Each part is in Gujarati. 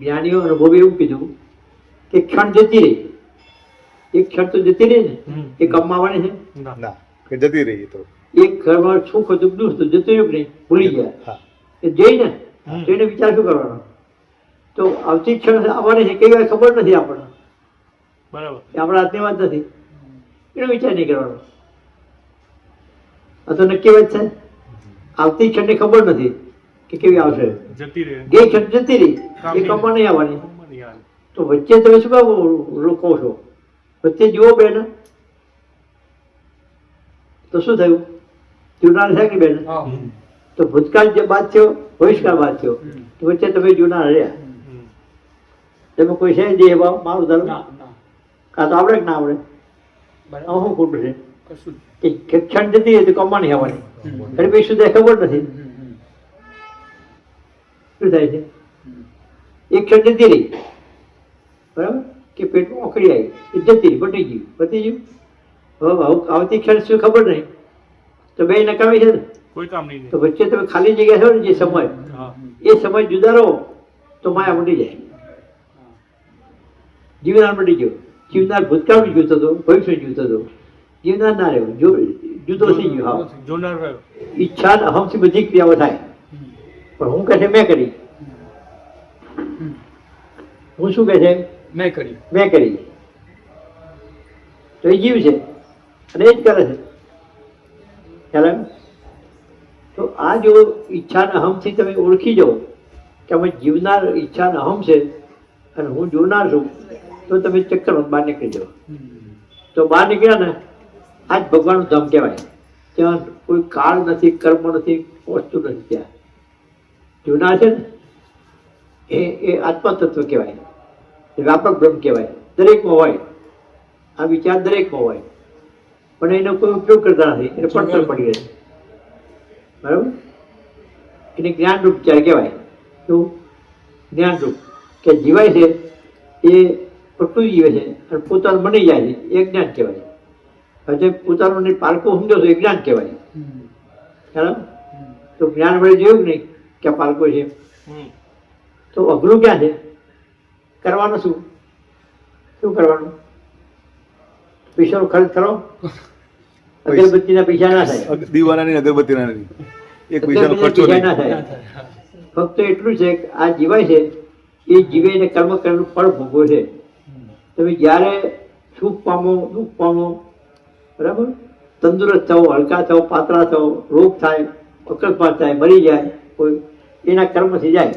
જ્ઞાનીઓ અનુભવે એવું કીધું કે ક્ષણ જતી રહી. એક ક્ષણ તો જતી રહી ને. એ કમાવાની છે? ના. ના કે જતી રહી તો. એક ઘરમાં સુખ હતું દુઃખ હતું જતું રહ્યું નહીં ભૂલી ગયા. એ. તો એને વિચાર શું કરવાનો? તો આવતી ક્ષણ આવવાની છે કઈ વાર ખબર નથી આપણને. બરાબર. એ આપણા હાથની વાત નથી. એનો વિચાર નહીં કરવાનો. આ તો નક્કી વાત છે. આવતી ક્ષણની ખબર નથી કે કેવી આવશે. જતી રહી. ગઈ ક્ષણ જતી રહી એ કમવા નહીં આવવાની. તો વચ્ચે તમે શું કહો રોકો છો? વચ્ચે જુઓ બેન. તો શું થયું? જુનાર છે કે બેન? તો ભૂતકાળ જે બાદ થયો ભવિષ્યકાળ બાદ થયો તો વચ્ચે તમે જુનાર રહ્યા. તમે કોઈ છે જે એવા મારું ધર્મ? કાં તો આવડે કે ના આવડે? હું ખોટું છે? કશું કે ક્ષણ જતી હતી તો નહીં આવવાની. હમ. શું થાય ખબર નથી? શું થાય છે? ક્ષણ જતી રહી. બરાબર? કે પેટમાં ઓકળી આવી. એ જતી રહી પટી ગયું. પતી ગયું? હવે આવતી ક્ષણ શું ખબર નહીં. તો બે નકામી છે ને. કોઈ કામ નહીં તો વચ્ચે તમે ખાલી જગ્યા છો ને જે સમય. એ સમય જુદા રહો તો માયા મટી જાય. જીવનાર મટી ગયો. જીવનાર ભૂતકાળ જીવતો હતો ભવિષ્ય જીવતો હતો. જીવનાર ના રહ્યો. જો જુદો થઈ ગયો હા. ઈચ્છા અહમથી બધી ક્રિયાઓ થાય. પણ હું કહે મેં કરી. હું શું કહે છે? મેં કરી મેં કરી તો એ જીવ છે. અને એ જ કરે છે. ખ્યાલ? તો આ જો ઈચ્છાના અહમથી તમે ઓળખી જાઓ કે અમે જીવનાર ઈચ્છાના અહમ છે અને હું જોનાર છું તો તમે ચક્કર બહાર નીકળી જાઓ. તો બહાર નીકળ્યા ને આ જ ભગવાનનું ધામ કહેવાય. ત્યાં કોઈ કાળ નથી કર્મ નથી વસ્તુ નથી ત્યાં. જૂના છે ને? એ એ આત્મા તત્વ કહેવાય. એ વ્યાપક બ્રહ્મ કહેવાય. દરેકમાં હોય. આ વિચાર દરેકમાં હોય. પણ એનો કોઈ ઉપયોગ કરતા નથી. એને પડતર પડી રહે બરાબર? એને જ્ઞાનરૂપ વિચાર કહેવાય શું જ્ઞાનરૂપ કે જીવાય છે એ પ્રકૃતિ જીવે છે અને પોતાનું બની જાય છે એ જ્ઞાન કહેવાય હજે પોતાનું મને પાલકો સમજો છો એ જ્ઞાન કહેવાય? હમ. તો જ્ઞાન વડે જોયું કે નહીં કે પાલકો છે. તો અઘરું ક્યાં છે? કરવાનું શું? શું કરવાનું? પૈસાનો ખર્ચ કરો. અગરબત્તીના પૈસા ના થાય. દીવાનાની અગરબત્તીના નથી એક પૈસાનો ખર્ચો ના થાય. ફક્ત એટલું છે કે આ જીવાય છે એ જીવે એને કર્મ કરેલું ફળ ભોગવો છે. તમે જ્યારે સુખ પામો દુઃખ પામો બરાબર? તંદુરસ્ત થવો હલકા થવો પાતળા થવો રોગ થાય અકસ્માત થાય મરી જાય કોઈ એના કર્મથી જાય.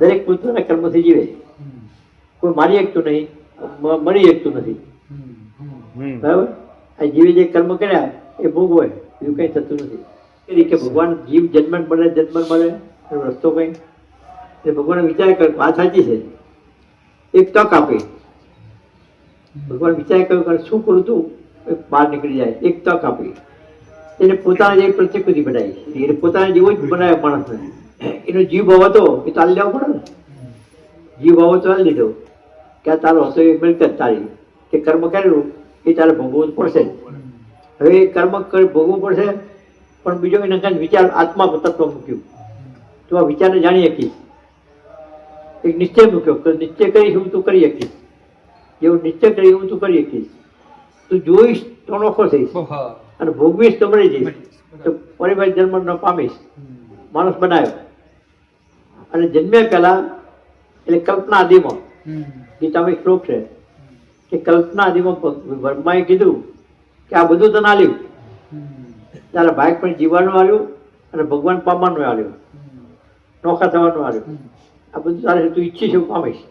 દરેક પોતાના કર્મથી જીવે કોઈ મારી શકતું નહીં મળી એકતું શકતું નથી. બરાબર? આ જીવે જે કર્મ કર્યા એ ભોગવે બીજું કંઈ થતું નથી. એ રીતે ભગવાન જીવ જન્મ મળે જન્મ મળે એનો રસ્તો કંઈ. એટલે ભગવાન વિચાર કર્યો વાત સાચી છે. એક તક આપી. ભગવાન વિચાર કર્યો કે શું કરું તું? બહાર નીકળી જાય. એક તક આપી. એને પોતાના જેવી પ્રતિકૃતિ બનાવી. એને પોતાના જેવો જ બનાવ્યો માણસને. એનો જીવ ભાવ હતો એ તાલી લેવો પડે ને. જીવ ભાવ તો ચાલી લીધો. કે આ તારો હતો એ મિલકત તારી. કે કર્મ કરેલું એ તારે ભોગવવું પડશે. હવે એ કર્મ કરી ભોગવવું પડશે પણ બીજો એને કાંઈ વિચાર આત્મા તત્વ મૂક્યું. તો આ વિચારને જાણી શકીશ એક નિશ્ચય મૂક્યો કે નિશ્ચય કરીશ હું તું કરી શકીશ. જેવું નિશ્ચય કરી હું તું કરી શકીશ. તું જોઈશ તો નોખો થઈશ. અને ભોગવીશ તો મળી જઈશ. તો પરિવાર જન્મ ન પામીશ. માણસ બનાવ્યો. અને જન્મ્યા પહેલા એટલે કલ્પના આદિમાં. ગીતામાં શ્લોક છે કે કલ્પના આદિમાં વર્માએ કીધું કે આ બધું તને આલ્યું. તારા ભાગ પણ જીવવાનું આવ્યું અને ભગવાન પામવાનું આવ્યું. નોખા થવાનું આવ્યું. આ બધું તારે તું ઈચ્છીશ એવું પામીશ.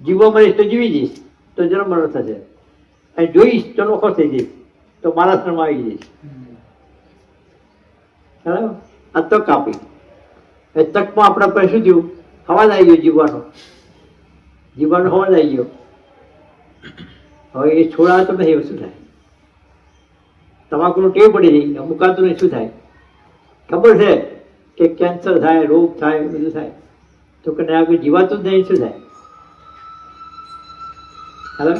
જીવવા મળીશ તો જીવી જઈશ તો જન્મ મરણ થશે. અને જોઈશ તો નોખો થઈ જઈશ તો મારા શરણમાં આવી જઈશ. બરાબર? આ તક આપી. એ તકમાં આપણા પાસે શું થયું? અવાજ આવી ગયો જીવવાનો. જીવવાનો અવાજ આવી ગયો. હવે એ છોડાતો નહીં, હવે શું થાય? તમાકુનું ટેવ પડી ગઈ મુકાતું નહીં, શું થાય? ખબર છે કે કેન્સર થાય, રોગ થાય, બધું થાય. તો કે ના આગળ જીવાતું જ નહીં, શું થાય? હાલો?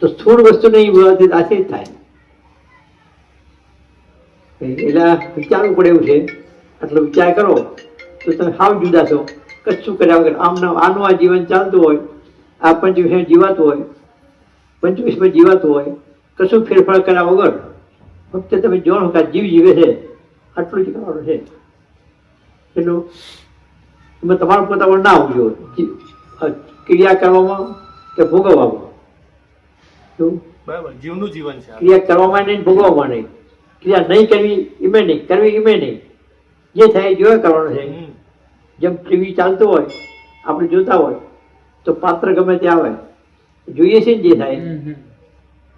તો સ્થૂળ વસ્તુ નહીં બોલાવતી આથી જ થાય. એટલે વિચારવું પડે એવું છે આટલો વિચાર કરો તો તમે સાવ જુદા છો. કશું કર્યા વગર આમના આનું આ જીવન ચાલતું હોય આ પંચવીસમાં જીવાતું હોય પંચવીસમાં જીવાતું હોય કશું ફેરફાર કર્યા વગર ફક્ત તમે જાણો કે જીવ જીવે છે. આટલું જ કરવાનું છે. એટલું એમાં તમારું પોતાનું ના આવવું જોઈએ જી- અ, ક્રિયા કરવામાં કે ભોગવવામાં? શું બરાબર જીવનું જીવન છે ક્રિયા કરવામાં નહીં ભોગવવામાં નહીં. ક્રિયા નહીં કરવી એમે નહીં. કરવી એમે નહીં. જે થાય જોયા કરવાનું છે. જેમ ટીવી ચાલતું હોય આપણે જોતા હોય તો પાત્ર ગમે તે આવે. જોઈએ છે જે થાય.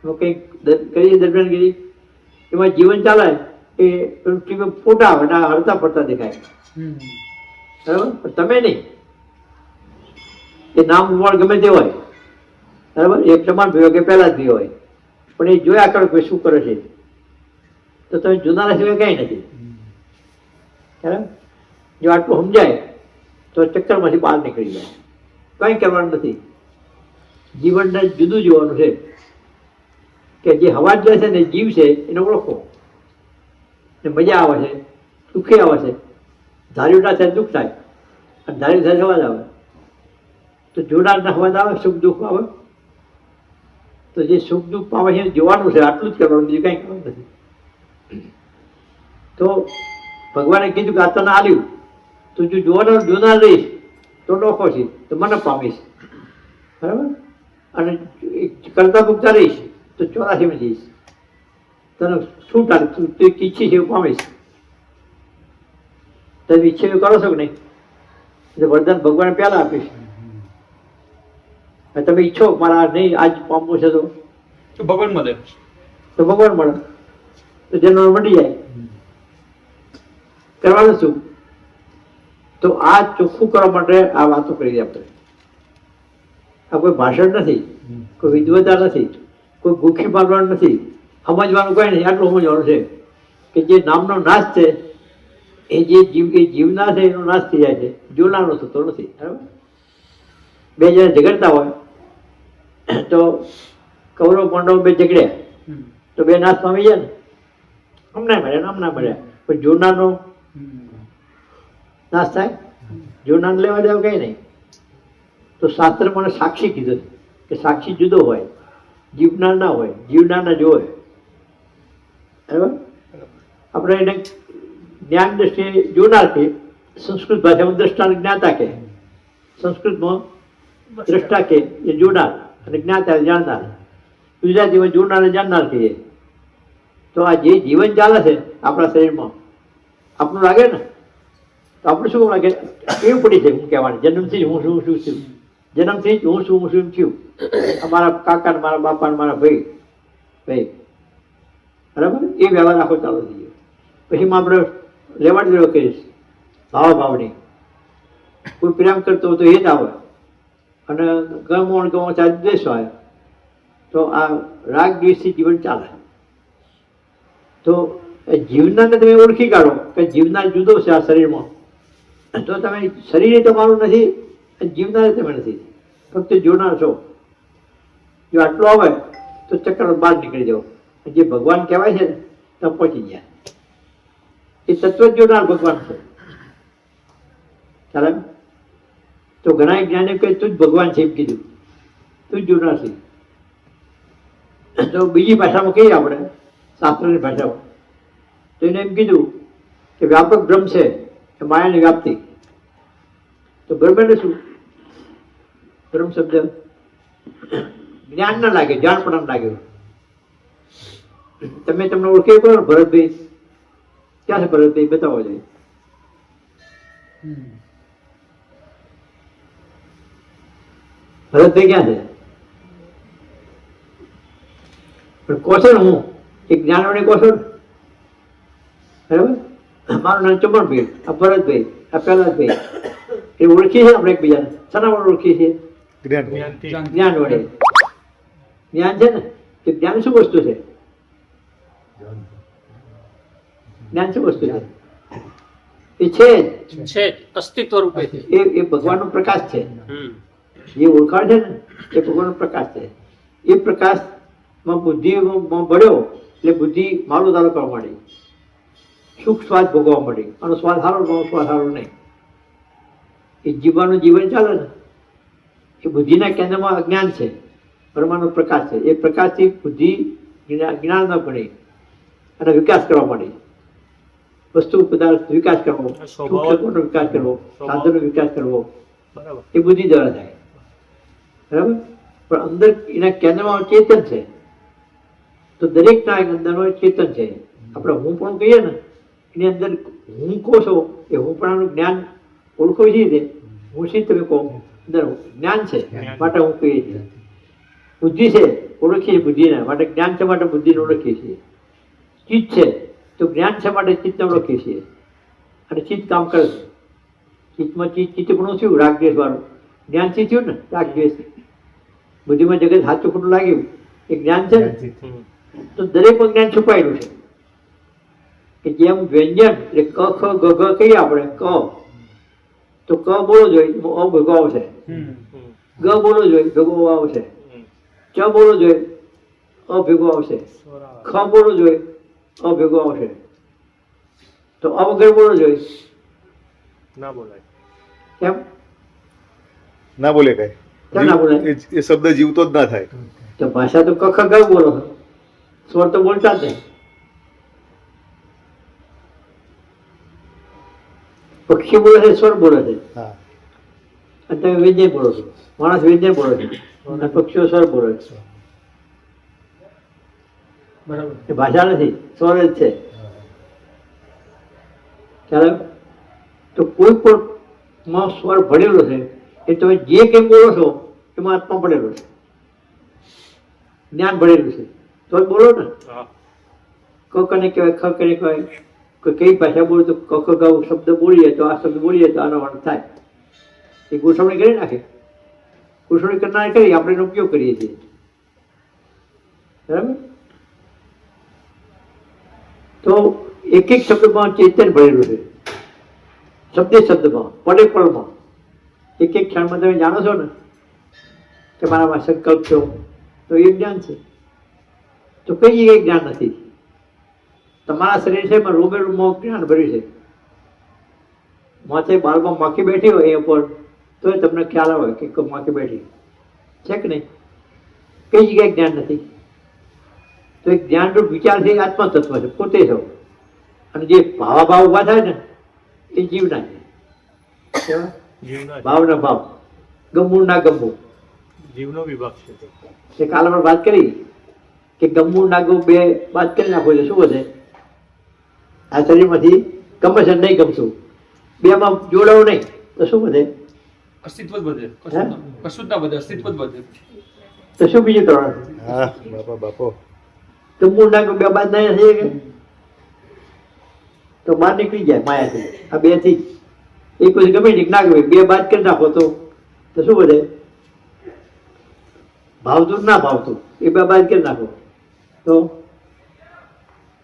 કંઈક કરીએ દરમિયાનગીરી એમાં જીવન ચાલે એ ટીવી ફોટા આવે ને આ ફરતા દેખાય. બરાબર? તમે નહીં. એ નામ રૂમાળ ગમે તે હોય. બરાબર? એક સમાન ભયો કે પહેલાં જ ભી હોય. પણ એ જોયા કરો કે શું કરે છે. તો તમે જુના સિવાય કંઈ નથી. બરાબર જો આટલું સમજાય, તો ચક્કરમાંથી બહાર નીકળી જાય. કંઈ કરવાનું નથી. જીવનને જુદું જોવાનું છે. કે જે હવા જાય છે ને જીવ છે, એને ઓળખો. ને મજા આવે છે, સુખી આવે છે. ધાર્યું ના થાય દુઃખ થાય. અને ધાર્યું થાય અવાજ આવે. તો જોનારના અવાજ આવે, સુખ દુઃખ આવે. તો જે સુખ દુઃખ પામે છે જોવાનું છે, આટલું જ કરવાનું બીજું કંઈ કરવાનું નથી. તો ભગવાને કીધું કે આ તને આલ્યું તું જો જોનાર જોનાર રહીશ તો ડોખો છે. તો મને પામીશ. બરાબર? અને કરતા ભૂગતા રહીશ તો ચોરાસીમાં જઈશ. તને શું તારે તું તે ઈચ્છી છે એવું પામીશ? તમે ઈચ્છે એવું કરો છો કે નહીં? એટલે વરદાન ભગવાન પહેલાં આપીશ. તમે ઈચ્છો મારા નહીં આજ પામવું છે તો. તો ભગવાન મળે. તો ભગવાન મળે. તો જેનો મળી જાય. કરવાનું શું? તો આ ચોખ્ખું કરવા માટે આ વાતો કરી આપણે. આ કોઈ ભાષણ નથી કોઈ વિદ્વતા નથી કોઈ ગુખી મારવાનું નથી. સમજવાનું કઈ નહીં આટલું સમજવાનું છે. કે જે નામનો નાશ છે એ જે જીવ એ જીવના છે એનો નાશ થઈ જાય છે. જૂનાનો થતો નથી બરાબર? બે જણા ઝઘડતા હોય તો કૌરવ પાંડવ બે ઝઘડ્યા. તો બે નાશ પામી જાય ને. હમણાં મળ્યા ને હમણાં મળ્યા. પણ જોનારનો હમ. નાશ થાય જોનાર લેવા દેવા કંઈ નહીં. તો શાસ્ત્ર મને સાક્ષી કીધું કે સાક્ષી જુદો હોય જીવનાર ના હોય જીવનાર ના હોય. બરાબર? આપણે એને જ્ઞાન દ્રષ્ટિએ જોનાર સંસ્કૃત ભાષામાં દ્રષ્ટા અને જ્ઞાતા કે, સંસ્કૃતમાં દ્રષ્ટા કે, એ જોનાર અને જ્ઞાતા જાણનાર. ગુજરાતીમાં જોનાર જાણનાર કહીએ. તો આ જે જીવન ચાલે છે આપણા શરીરમાં આપણું લાગે ને? તો આપણે શું લાગે? એવું પડી છે હું કહેવાની. જન્મથી જ હું શું શું છું જન્મથી જ હું શું હું શું થયું? આ મારા કાકા ને મારા બાપા ને મારા ભાઈ. ભાઈ. બરાબર? એ વ્યવહાર આખો ચાલુ થઈ ગયો. પછી હું આપણે લેવાડ દેવા કરીશ. ભાવ ભાવની કોઈ પ્રેમ કરતો હોય તો એ જ આવે. અને ગમો ગમો ચાલી દેશો હોય, તો આ રાગ દ્વેષથી જીવન ચાલે. તો એ જીવનારને તમે ઓળખી કાઢો કે જીવનાર જુદો છે આ શરીરમાં. તો તમે શરીરે તમારું નથી જીવનારે તમે નથી. ફક્ત જોનાર છો. જો આટલું આવે, તો ચક્કર બહાર નીકળી જાઓ. જે ભગવાન કહેવાય છે ને તમે પહોંચી ગયા. એ તત્વ જોનાર ભગવાન છે. ચાલે તો ઘણા જ્ઞાને કહે, તું જ ભગવાન છે એમ કીધું. તું જ જોનાર છે. તો બીજી ભાષામાં કહીએ આપણે? શાસ્ત્રની ભાષામાં. તો એને એમ કીધું કે વ્યાપક બ્રહ્મ છે એ માયાની વ્યાપ્તિ. તો બ્રહ્મ એટલે શું? બ્રહ્મ શબ્દ જ્ઞાન ના લાગે, જાણ પણ ના લાગે. તમે તમને ઓળખી કરો ભરતભાઈ. ક્યાં છે ભરતભાઈ? બતાવો જોઈએ ભરતભાઈ ક્યાં છે? પણ કોશળ હું? એક જ્ઞાનવાળી કહો છો ને બરાબર મારું નામ ચમનભાઈ આ ભરતભાઈ આ પ્રહલાદભાઈ એ ઓળખીએ છીએ આપણે એકબીજાને? શાના વડે ઓળખીએ છીએ જ્ઞાન વડે જ્ઞાન છે ને? કે જ્ઞાન શું વસ્તુ છે? જ્ઞાન શું વસ્તુ છે? એ છે છે અસ્તિત્વ રૂપે છે. એ એ ભગવાનનો પ્રકાશ છે. હમ. જે ઓળખાણ છે ને? એ ભગવાનનો પ્રકાશ છે. એ પ્રકાશમાં બુદ્ધિમાં ભળ્યો એટલે બુદ્ધિ મારું તારું કરવા માંડી સુખ સ્વાદ ભોગવવા મળી. આનો સ્વાદ સારો મારો સ્વાદ સારો નહીં. એ જીવવાનું જીવન ચાલે ને એ બુદ્ધિના કેન્દ્રમાં અજ્ઞાન છે. પરમાનો પ્રકાશ છે. એ પ્રકાશથી બુદ્ધિ જ્ઞાન ન પડે અને વિકાસ કરવા માંડે. વસ્તુ પદાર્થ વિકાસ કરવો. સૂક્ષ્મનો વિકાસ કરવો? સાધનો સાધનનો વિકાસ કરવો. એ બુદ્ધિ દ્વારા થાય. બરાબર? પણ અંદર એના કેન્દ્રમાં ચેતન છે. તો દરેક દરેકના અંદરનો ચેતન છે. આપણે હું પણ કહીએ ને એની અંદર હું કહો છો એ હું પણ જ્ઞાન ઓળખો છે. રીતે હું શી તમે કહો? અંદર જ્ઞાન છે. માટે હું કહીએ છીએ. બુદ્ધિ છે ઓળખીએ બુદ્ધિને. માટે જ્ઞાન છે માટે બુદ્ધિને ઓળખીએ છીએ. ચિત્ત છે તો જ્ઞાન છે માટે ચિત્તને ઓળખીએ છીએ. અને ચિત્ત કામ કરે છે. ચિત્તમાં ચિત્ત ચિત્તપણું થયું રાગ વાળું જ્ઞાન જ્ઞાનથી થયું ને રાગ દ્વેષ બુદ્ધિમાં જગત સાચું ખોટું લાગ્યું. એ જ્ઞાન છે ને? તો દરેકમાં જ્ઞાન છુપાયેલું છે. કે જેમ વ્યંજન એટલે ક ખ ગ ઘ કહીએ આપણે ક. તો ક બોલો જોઈએ અ ભેગો આવશે. ગ બોલો જોઈએ ભગો આવશે. ચ બોલો જોઈએ અ ભેગો આવશે. ખ બોલો જોઈએ અ ભેગો આવશે. તો અ વગર બોલો જોઈએ ના બોલાય. કેમ? ના બોલે કઈ. કેમ ના બોલે? એ શબ્દ જીવતો જ ના થાય. તો ભાષા તો ક ખ ગ બોલો. સ્વર તો બોલતા જ નહીં. પક્ષી બોલે છે સ્વર બોલે છે. અને તમે વિજ્ઞાન બોલો છો. માણસ વિજ્ઞાન બોલે છે. અને પક્ષીઓ સ્વર બોલે છે. બરાબર. એ ભાષા નથી સ્વર જ છે. ખ્યાલ તો કોઈ પણ માં સ્વર ભરેલો છે એ તમે જે કંઈ બોલો છો એમાં આત્મા પડેલો છે. જ્ઞાન ભળેલું છે. તો બોલો ને. ક કને કહેવાય ખ કને કહેવાય? કોઈ કઈ ભાષા બોલે તો ક ગાઉ શબ્દ બોલીએ તો આ શબ્દ બોલીએ તો આનો અર્થ થાય. એ ગોઠવણી કરી નાખે. ગોઠવણી કરનાર કરી, આપણે એનો ઉપયોગ કરીએ છીએ. બરાબર? તો એક એક શબ્દમાં ચેતન ભરેલું છે. શબ્દે શબ્દમાં, પડે પળમાં એક એક ક્ષણમાં તમે જાણો છો ને કે મારામાં સંકલ્પ છો તો એ જ્ઞાન છે. તો કઈ એ જ્ઞાન નથી? તમારા શરીર છે એમાં રોગે રૂમમાં જ્ઞાન ભર્યું છે? માથે બાળમાં માખી બેઠી હોય એ ઉપર તો તમને ખ્યાલ આવે કે માખી બેઠી. છે કે નહીં? કઈ જગ્યાએ જ્ઞાન નથી? તો એક જ્ઞાનરૂપ વિચાર છે એ આત્મા તત્વ છે પોતે છો. અને જે ભાવાભાવ ઊભા થાય ને એ જીવના છે. ભાવના ભાવ. ગમવું ના ગમવું જીવનો વિભાગ છે કાલ આપણે વાત કરી કે ગમવું ના ગમવું બે વાત કરી નાખો એટલે શું વધે? આ શરીરમાંથી ગમે છે નહીં ગમતું. બેમાં જોડાવું નહીં. તો શું વધે? અસ્તિત્વ જ વધે. કશું ના- જ ના વધે અસ્તિત્વ જ વધે. તો શું બીજું કરવાનું હા બાપા બાપો. ગમવું ના બે બાદ નહીં થઈ કે? તો બહાર નીકળી જાય માયાથી. આ બેથી. એક પછી ગમે નહીં ના ગમે બે બાદ કરી નાખો તો. તો શું વધે? ભાવતું ના ભાવતું? એ બે બાદ કરી નાખો. તો?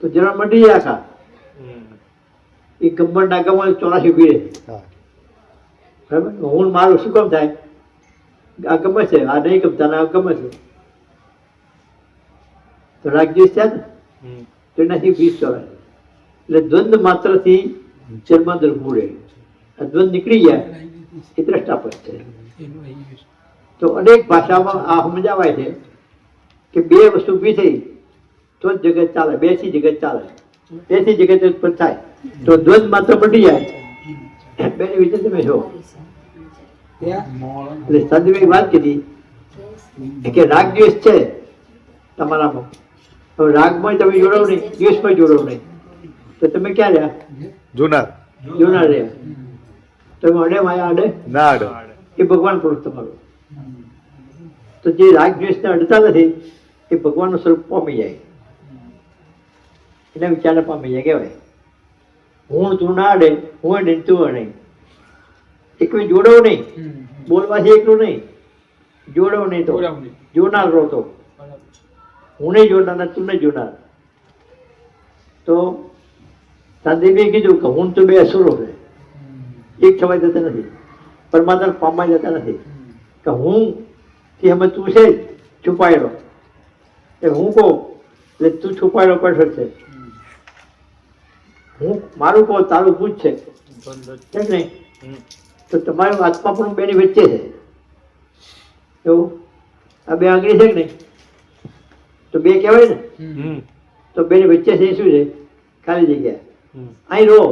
તો જરા મટી જાય આખા. એ ગમણ ના ચોરાસી ઊભી રહે હા. બરાબર? હું મારું શું કામ થાય? આ ગમે છે આ નહીં ગમતા ને આ ગમે છે. તો રાગદેશ થયા ને? તેનાથી તો એનાથી વીસ ચોરાશી એટલે દ્વંદ માત્રથી જન્માંતર મૂળે. આ દ્વંદ નીકળી જાય એ દ્રષ્ટાપદ છે. તો અનેક ભાષામાં આ સમજાવાય છે કે બે વસ્તુ ઊભી થઈ તો જ જગત ચાલે બેથી જગત ચાલે. બેથી જગત ઉત્પન્ન થાય. તો ધ્વજ માત્ર પડી જાય. બેની વિશે તમે જો એટલે સંદીપે વાત કીધી કે રાગ દ્વેષ છે તમારામાં. હવે રાગમાં તમે જોડો નહીં દ્વેષમાં જોડો નહીં. તો તમે ક્યાં રહ્યા? જુનાર. જોનાર રહ્યા. તમે અડે માયા અડે? ના અડે. એ ભગવાન પુરુષ તમારું. તો જે રાગ દ્વેષને અડતા નથી એ ભગવાનનું સ્વરૂપ પામી જાય. એના વિચારને પામી જાય કહેવાય. હું તું ના અડે હું અડે તું અડે. એકલું જોડો નહીં બોલવાથી એકલું નહીં. જોડો નહીં તો જોનાર રહો તો. હું નહીં જોનાર તું નહીં જોનાર. તો સંદીપે કીધું કે હું તો બે અસુરો છે. એક થવાય જતા નથી. પરમાત્મા પામવા જતા નથી. કે હું તે અમે તું છે છુપાયેલો. એ હું કહું એટલે તું છુપાયેલો પણ છે. હું? મારું કહું તારું પૂછ છે? બંધ છે કે નહીં તો તમારી વાતમાં પણ બેની વચ્ચે છે. એવું? આ બે આંગળી છે કે નહીં? તો બે કહેવાય ને? તો બેની વચ્ચે છે શું છે? ખાલી જગ્યા. અહીં રહો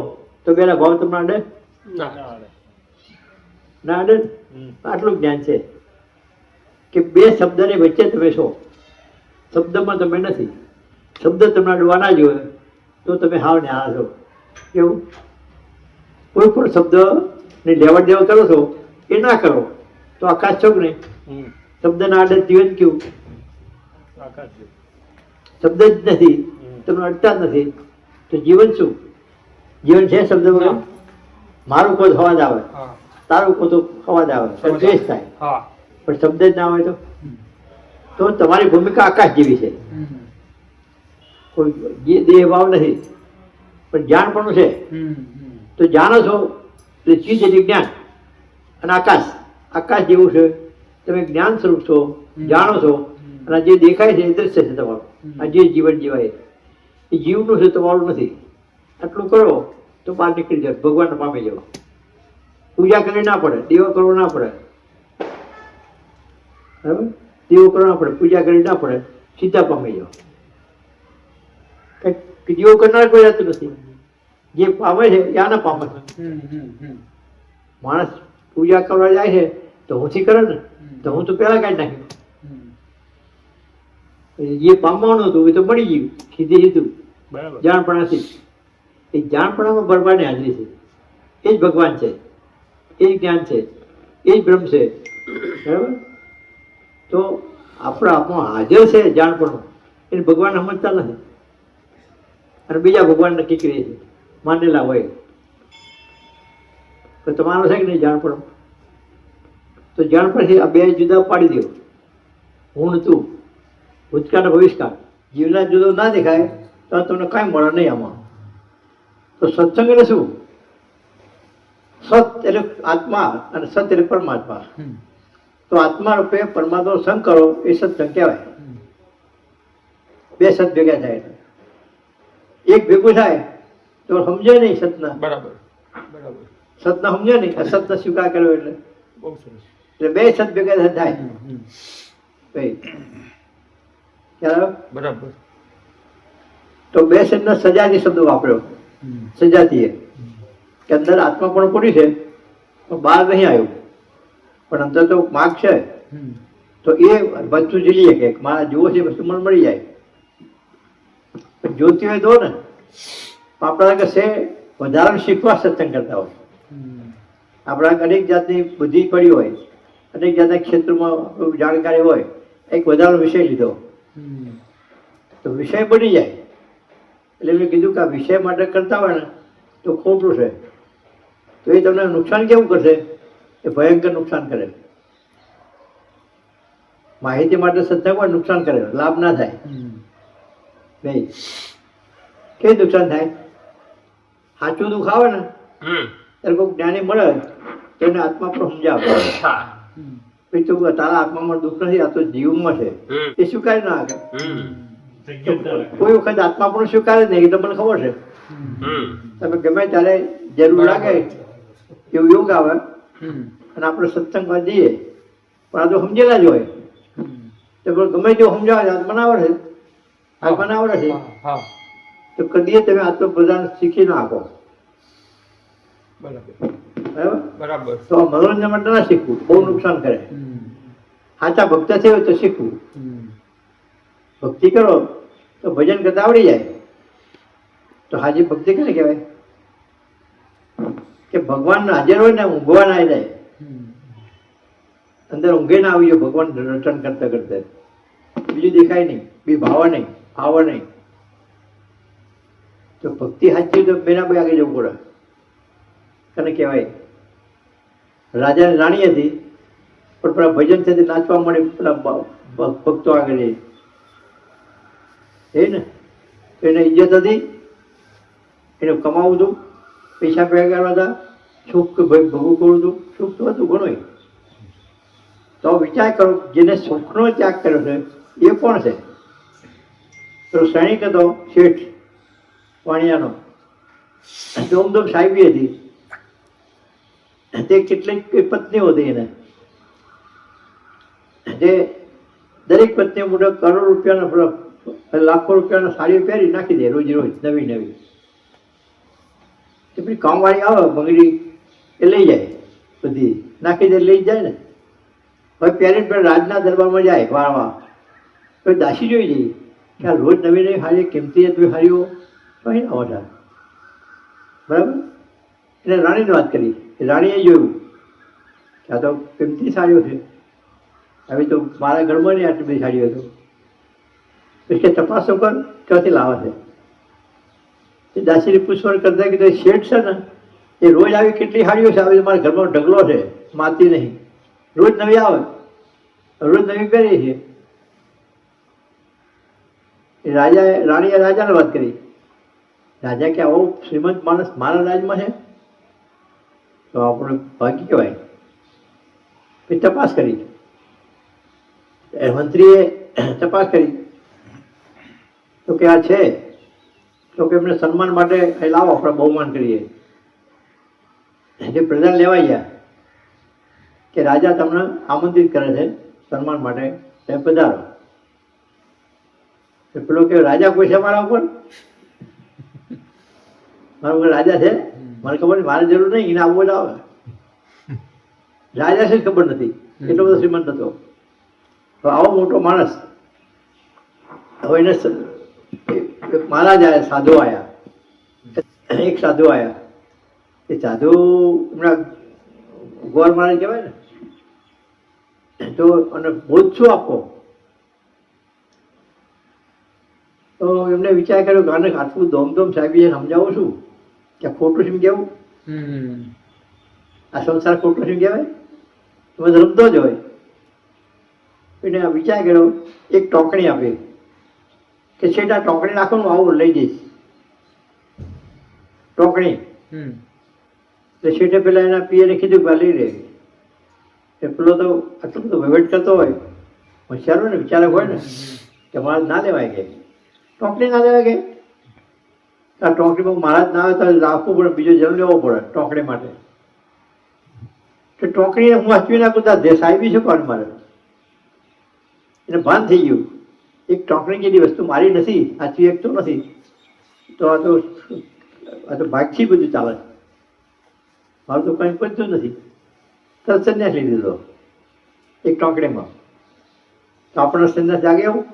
તો બેના ભાવ તમને અડે ના. ના અડે આટલું જ્ઞાન છે. કે બે શબ્દની વચ્ચે તમે છો. શબ્દમાં તમે નથી. શબ્દ તમને અડવાના જ હોય તો તમે હાવ ન્યારા છો. કેવું કોઈ પણ શબ્દની લેવડ દેવડ કરો છો એ ના કરો. તો આકાશ છો હમ. શબ્દના આડે જીવન કેવું? શબ્દ જ નથી. તમને અડતા નથી. તો જીવન શું? જીવન છે શબ્દ વગર? મારું કોઈ અવાજ આવે. તારું કોઈ તો અવાજ આવે. દ્વેષ થાય. પણ શબ્દ જ ના હોય તો? તો તમારી ભૂમિકા આકાશ જેવી છે કોઈ દેહ ભાવ નથી. પણ જાણ પણ છે. તો જાણો છો એટલે ચીજ એટલે જ્ઞાન. અને આકાશ આકાશ જેવું છે. તમે જ્ઞાન સ્વરૂપ છો જાણો છો. અને જે દેખાય છે એ દ્રશ્ય છે તમારું. આ જે જીવન જીવાય એ જીવનું છે તમારું નથી. આટલું કરો તો બહાર નીકળી જાય ભગવાન પામી જવા પૂજા કરવી ના પડે દેવો કરવો ના પડે. બરાબર? દેવો કરવો ના પડે પૂજા કરવી ના પડે સીધા પામી જાવ કંઈક દેવો કરનાર કોઈ રહેતું નથી. જે પામે છે એ આને પામે છે. માણસ પૂજા કરવા જાય છે તો હુંથી કરે ને તો હું તો પહેલા કાઢી નાખ્યું જે પામવાનું હતું એ તો મળી ગયું સીધે સીધું. બરાબર. જાણપણાથી. એ જાણપણામાં ભરવાની હાજરી છે. એ જ ભગવાન છે. એ જ જ્ઞાન છે. એ જ બ્રહ્મ છે. બરાબર? તો આપણા આપણો હાજર છે જાણપણું. એને ભગવાન સમજતા નથી. અને બીજા ભગવાન નક્કી કરીએ માનેલા હોય. તો તમારો છે કે નહીં જાણપણું? તો જાણપણથી આ બે જુદા પાડી દો હું તું. ભૂતકાળ ભવિષ્યકાળ. જીવના જુદો ના દેખાય તો તમને કાંઈ મળે નહીં આમાં. તો સત્સંગ એટલે શું? સત એટલે આત્મા અને સત એટલે પરમાત્મા. તો આત્મા રૂપે પરમાત્મા સંગ કરો એ સત્સંગ કહેવાય. બે સત ભેગા થાય. એક ભેગું થાય તો સમજે નહીં સતના. બરાબર બરાબર. સતના સમજે નહીં અસતનો સ્વીકાર કર્યો એટલે. બહુ સરસ. એટલે બે સત ભેગા થાય ભાઈ બરાબર. તો બે શબ્દ સજાતી શબ્દ વાપર્યો. સજાતીય કે અંદર આત્મા પણ પૂરી છે પણ બહાર નહીં આવ્યું. પણ અંદર તો માર્ગ છે. તો એ વસ્તુ ઝીલીએ કે મારા જુઓ છે વસ્તુ મને મળી જાય. જોતી હોય તો ને, આપણા આગળ છે વધારે શીખવા સત્સંગ કરતા હોય. આપણા અનેક જાતની બુદ્ધિ પડી હોય, અનેક જાતના ક્ષેત્રમાં જાણકારી હોય, એક વધારાનો વિષય લીધો. તો વિષય બની જાય. એટલે મેં કીધું કે આ વિષય માટે કરતા હોય ને, તો ખોટું છે. તો એ તમને નુકસાન કેવું કરશે? એ ભયંકર નુકસાન કરે. માહિતી માટે સત્સંગ નુકસાન કરે, લાભ ના થાય. નહીં કેવી નુકસાન થાય? સાચું દુઃખ આવે ને હમ. ત્યારે કોઈ જ્ઞાની મળે તો એને આત્મા પર સમજાવે. પછી તું તારા આત્મામાં દુઃખ નથી આ તો જીવમાં છે. એ સ્વીકારી ના આગળ કોઈ વખત આત્મા પણ સ્વીકારે નહીં એ તો મને ખબર છે. તમે ગમે ત્યારે જરૂર લાગે એવું યોગ આવે અને આપણે સત્સંગમાં જઈએ પણ આ તો સમજેલા જ હોય. તો ગમે તેવું સમજાવે આત્મા ના છે આ બનાવડે છે. હા તો કદીએ તમે આત્મ પ્રધાન શીખી નાખો આપો. બરાબર. બરાબર? તો મનોરંજન માટે ના શીખવું બહુ નુકસાન કરે. સાચા ભક્ત થયો તો શીખવું. ભક્તિ કરો તો ભજન કરતા આવડી જાય. તો હાજી ભક્તિ કેને કહેવાય? કે ભગવાન હાજર હોય ને ઊંઘવા ના જાય. અંદર ઊંઘે ના આવી ભગવાન રટન કરતા કરતા. બીજું દેખાય નહીં બી ભાવ નહીં. ભાવ નહીં. તો ભક્તિ સાચી તો બેના બે આગળ જવું પડે. કને કહેવાય? રાજાની રાણી હતી, પણ પેલા ભજન થતી નાચવા મળે પેલા ભક્તો આગળ એ ને? એને ઇજ્જત હતી. એને કમાવું હતું. પૈસા ભેગા હતા. સુખ ભાઈ ભોગવું કરું હતું? સુખ તો હતું ઘણું તો વિચાર કરો, જેને સુખનો ત્યાગ કર્યો છે, એ કોણ છે? તો સૈનિક હતો શેઠ વાણિયાનો. ધોમધોમ સાહેબી હતી. તે કેટલીક પત્નીઓ હતી એને. જે દરેક પત્ની મોટા કરોડ રૂપિયાના પેલો લાખો રૂપિયાના સાડીઓ પહેરી નાખી દે રોજ રોજ, નવી નવી. એ પછી કામવાળી આવે બંગડી એ લઈ જાય બધી. નાખી દે, લઈ જાય ને. હવે પેરેન્ટ પણ રાજના દરબારમાં જાય વાળવા. તો દાસી જોઈ જઈ કે આ રોજ નવી નવી હારી કિંમતી હતી હારીઓ કઈ ના ઓછા બરાબર? એટલે રાણીની વાત કરી. રાણીએ જોયું કે આ તો કિંમતી સાડીઓ છે? હવે તો મારા ઘરમાં નહીં આટલી બધી સાડીઓ હતો પછી તપાસો કર ક્યાંથી લાવે છે. એ દાસીને પૂછવાનું કરતા કે શેઠ છે ને, એ રોજ આવી કેટલી હાડીઓ છે? આવી મારા ઘરમાં ઢગલો છે. માતી નહીં. રોજ નવી આવે. રોજ નવી પહેરીએ એ રાજાએ રાણીએ રાજાને વાત કરી. રાજા કે, આવો શ્રીમંત માણસ મારા રાજમાં છે? તો આપણે ભાગી કહેવાય. પછી તપાસ કરી. મંત્રીએ તપાસ કરી. તો કે, આ છે. તો કે, એમને સન્માન માટે અહીં લાવો, આપણે બહુમાન કરીએ. જે પ્રધાન લેવાઈ ગયા, કે રાજા તમને આમંત્રિત કરે છે સન્માન માટે પધારો. પેલો કે રાજા કોઈ છે મારા ઉપર? મારા રાજા છે? મને ખબર નહીં મારે જરૂર નહીં, એને આવવો જ આવે. રાજા છે ખબર નથી. એટલો બધો શ્રીમંત હતો. તો આવો મોટો માણસ. હવે એને મહારાજ આવ્યા સાધુ આવ્યા એક સાધુ આવ્યા એ સાધુ હમણાં ગોર મહારાજ કહેવાય ને. તો અને ભૂત શું આપો? તો એમને વિચાર કર્યો કે આને આટલું સાહેબ સાહેબી સમજાવું છું કે ખોટું શું હમ. આ સંસાર ખોટું શું કહેવાય? તમે તો રમતો જ હોય. એને આ વિચાર કર્યો એક ટોકણી આપી. કે છેટ આ ટોકણી નાખો હું આવું લઈ જઈશ. ટોકણી. એટલે છેટે પેલા એના પિયરે કીધું કે લઈ લે. એ પેલો તો આટલો બધો વહીવટ કરતો હોય. હોશિયાર હોય ને વિચારક હોય ને કે મારે ના લેવાય કે. ટોકણી ના લેવાય કે આ ટોકણીમાં મહારાજ ના આવે તો રાખવું પડે, બીજો જન્મ લેવો પડે ટોકણી માટે. તો ટોકણી હું વાંચવી નાખું તો દેશ આવી છે કોણ મારે. એને ભાન થઈ ગયું. એક ટોકણી જેવી વસ્તુ મારી નથી આચવી એક તો નથી. તો આ તો આ તો ભાગથી બધું ચાલે મારું તો કંઈ પચતું નથી. તરત સંન્યાસ લીધો. એક ટોકડીમાં તો આપણો સંન્યાસ જાગે એવું?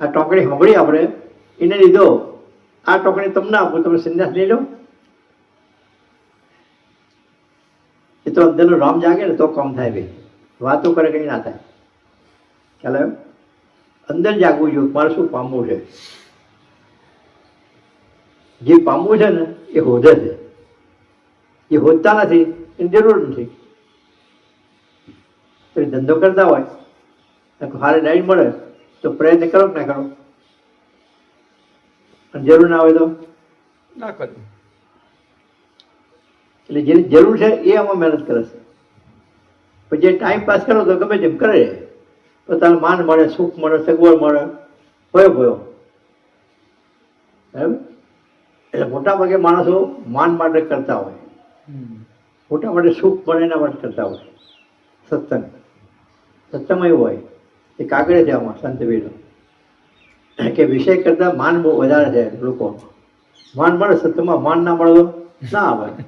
આ ટોંકડી સાંભળી આપણે. એને લીધો. આ ટોકડી તમને આપું, તમે સંન્યાસ લઈ લો. એ તો અંદરનો રામ જાગે ને તો કામ થાય ભાઈ. વાતો કરે કંઈ ના થાય. ખ્યાલ આવ્યો? અંદર જાગવું જોઈએ. મારે શું પામવું છે? જે પામવું છે ને, એ હોદે છે. એ હોદતા નથી એની જરૂર નથી. ધંધો કરતા હોય સારી હારે મળે. તો પ્રયત્ન કરો ના કરો? જરૂર ના હોય તો? ના કરો એટલે જેની જરૂર છે એ આમાં મહેનત કરે છે. પછી જે ટાઈમ પાસ કરો તો ગમે તેમ કરે. પોતાનું માન મળે સુખ મળે સગવડ મળે. ભયો ભયો. બરાબર એટલે મોટા ભાગે માણસો માન માટે કરતા હોય. મોટા માટે સુખ મળે એના માટે કરતા હોય. સત્સંગ. સત્સંગમાં એવું હોય. એ કાગળે છે આમાં સંતવીરનો કે વિષય કરતાં માન બહુ વધારે છે લોકો માન મળે સત્યમાં માન ના મળે ના આવે.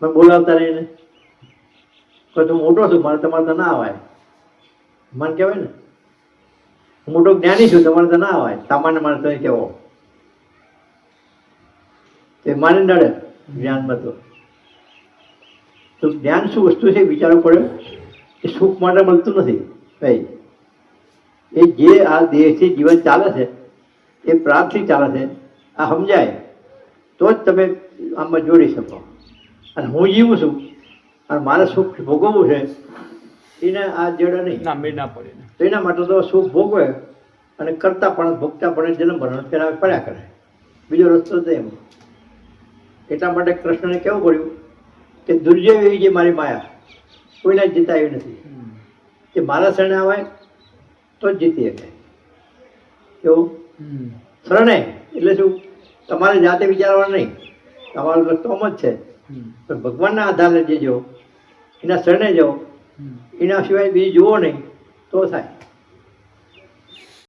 પણ બોલાવતા નહીં ને કોઈ તું મોટો છું, મારે તમારે તો ના આવે. મન કહેવાય ને? હું મોટો જ્ઞાની છું, તમારે તો ના આવે. સામાન્ય માણસ તો કેવો? તે માને નડે જ્ઞાનમાં તો. તો જ્ઞાન શું વસ્તુ છે વિચારો પડે? એ સુખ માટે મળતું નથી. ભાઈ એ જે આ દેહથી જીવન ચાલે છે એ પ્રાર્થથી ચાલે છે આ સમજાય. તો જ તમે આમાં જોડી શકો. અને હું જીવું છું અને મારે સુખ ભોગવવું છે એને આ જડે નહીં. ના પડે. તો એના માટે તો સુખ ભોગવે અને કરતા પણ ભોગતા પણ જન્મ ભરણ કર્યા પડ્યા કરે. બીજો રસ્તો તો એમ. એટલા માટે કૃષ્ણને કેવું પડ્યું કે દુર્જય એવી જે મારી માયા કોઈને જ જીતાવી નથી. કે મારા શરણે આવે તો જ જીતી શકે કેવું. શરણે. એટલે શું? તમારે જાતે વિચારવાનું નહીં. તમારું લખતો જ છે. પણ ભગવાનના આધારે જજો એના શરણે જાઓ એના સિવાય બીજું જુઓ નહીં તો થાય.